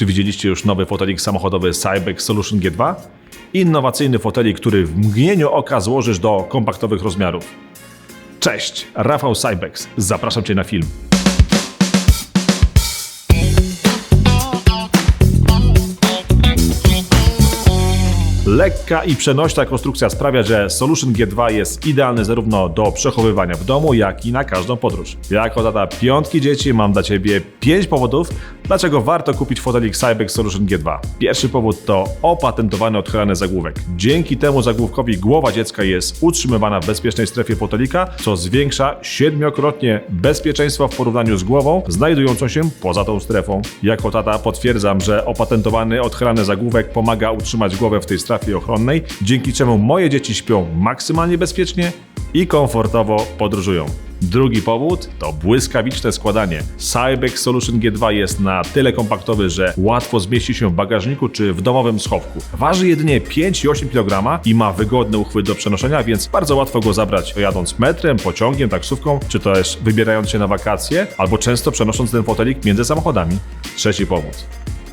Czy widzieliście już nowy fotelik samochodowy Cybex Solution G2? Innowacyjny fotelik, który w mgnieniu oka złożysz do kompaktowych rozmiarów. Cześć, Rafał Cybex. Zapraszam Cię na film. Lekka i przenośna konstrukcja sprawia, że Solution G2 jest idealny zarówno do przechowywania w domu, jak i na każdą podróż. Jako tata piątki dzieci mam dla Ciebie 5 powodów, dlaczego warto kupić fotelik Cybex Solution G2. Pierwszy powód to opatentowany odchylany zagłówek. Dzięki temu zagłówkowi głowa dziecka jest utrzymywana w bezpiecznej strefie fotelika, co zwiększa siedmiokrotnie bezpieczeństwo w porównaniu z głową znajdującą się poza tą strefą. Jako tata potwierdzam, że opatentowany odchylany zagłówek pomaga utrzymać głowę w tej strefie ochronnej, dzięki czemu moje dzieci śpią maksymalnie bezpiecznie i komfortowo podróżują. Drugi powód to błyskawiczne składanie. Cybex Solution G2 jest na tyle kompaktowy, że łatwo zmieści się w bagażniku czy w domowym schowku. Waży jedynie 5,8 kg i ma wygodny uchwyt do przenoszenia, więc bardzo łatwo go zabrać jadąc metrem, pociągiem, taksówką, czy też wybierając się na wakacje, albo często przenosząc ten fotelik między samochodami. Trzeci powód.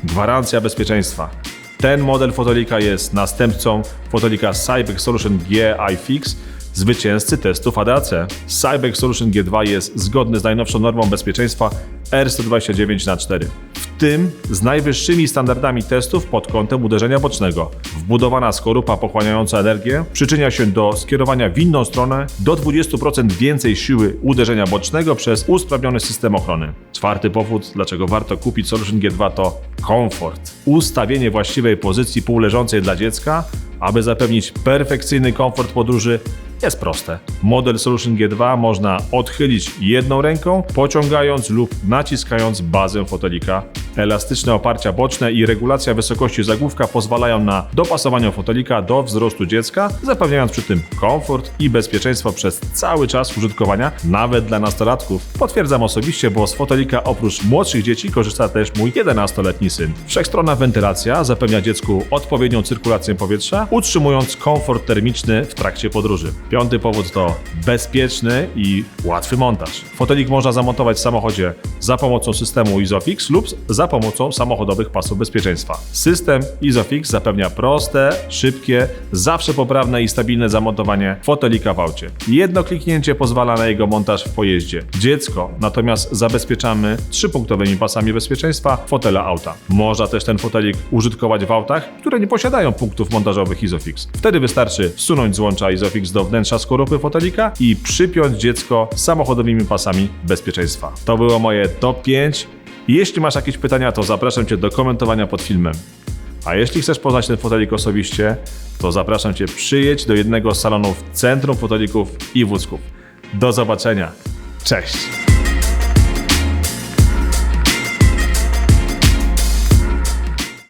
Gwarancja bezpieczeństwa. Ten model fotelika jest następcą fotelika Cybex Solution G iFix, zwycięzcy testów ADAC. Cybex Solution G2 jest zgodny z najnowszą normą bezpieczeństwa R129 na 4 w tym z najwyższymi standardami testów pod kątem uderzenia bocznego. Wbudowana skorupa pochłaniająca energię przyczynia się do skierowania w inną stronę do 20% więcej siły uderzenia bocznego przez usprawniony system ochrony. Czwarty powód, dlaczego warto kupić Solution G2 to komfort. Ustawienie właściwej pozycji półleżącej dla dziecka, aby zapewnić perfekcyjny komfort podróży jest proste. Model Solution G2 można odchylić jedną ręką, pociągając lub naciskając bazę fotelika. Elastyczne oparcia boczne i regulacja wysokości zagłówka pozwalają na dopasowanie fotelika do wzrostu dziecka, zapewniając przy tym komfort i bezpieczeństwo przez cały czas użytkowania, nawet dla nastolatków. Potwierdzam osobiście, bo z fotelika oprócz młodszych dzieci korzysta też mój 11-letni syn. Wszechstronna wentylacja zapewnia dziecku odpowiednią cyrkulację powietrza, utrzymując komfort termiczny w trakcie podróży. Piąty powód to bezpieczny i łatwy montaż. Fotelik można zamontować w samochodzie za pomocą systemu Isofix lub za pomocą samochodowych pasów bezpieczeństwa. System Isofix zapewnia proste, szybkie, zawsze poprawne i stabilne zamontowanie fotelika w aucie. Jedno kliknięcie pozwala na jego montaż w pojeździe. Dziecko natomiast zabezpieczamy trzypunktowymi pasami bezpieczeństwa fotela auta. Można też ten fotelik użytkować w autach, które nie posiadają punktów montażowych Isofix. Wtedy wystarczy wsunąć złącza Isofix do wnętrza skorupy fotelika i przypiąć dziecko samochodowymi pasami bezpieczeństwa. To było moje top 5 jeśli masz jakieś pytania, to zapraszam Cię do komentowania pod filmem. A jeśli chcesz poznać ten fotelik osobiście, to zapraszam Cię przyjedź do jednego z salonów Centrum Fotelików i Wózków. Do zobaczenia. Cześć!